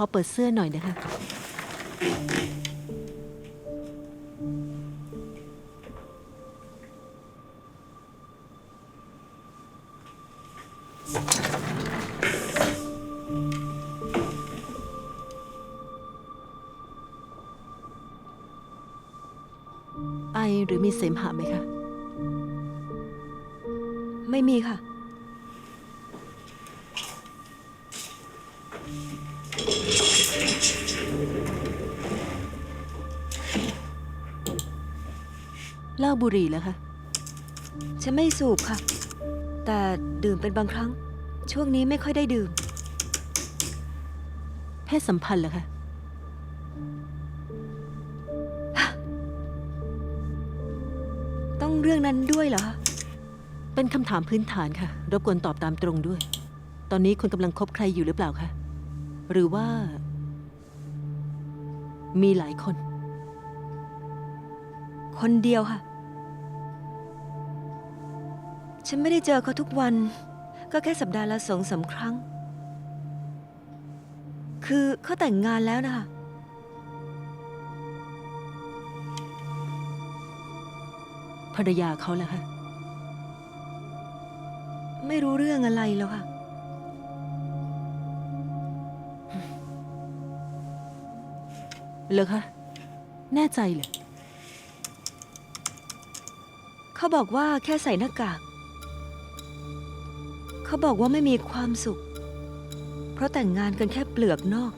อเปิดเสื้อหน่อยนะคะ ไอหรือมีเสมหะไหมคะ ไม่มีค่ะ เหล้าบุหรี่แล้วคะฉันไม่สูบค่ะ แต่ดื่มเป็นบางครั้ง ช่วงนี้ไม่ค่อยได้ดื่ม เพศสัมพันธ์เหรอคะ ต้องเรื่องนั้นด้วยเหรอเป็นคำถามพื้นฐานค่ะ รบกวนตอบตามตรงด้วย ตอนนี้คุณกำลังคบใครอยู่หรือเปล่าคะ หรือว่า มีหลายคน คนเดียวค่ะ ฉันไม่ได้เจอเขาทุกวัน ก็แค่สัปดาห์ละสองสามครั้ง คือเขาแต่งงานแล้วนะคะภรรยาเขาเหรอคะไม่รู้เรื่องอะไรแล้วค่ะ เหรอคะ แน่ใจเหรอเขาบอกว่าแค่ใส่หน้ากาก เขาบอกว่าไม่มีความสุข เพราะแต่งงานกันแค่เปลือกนอก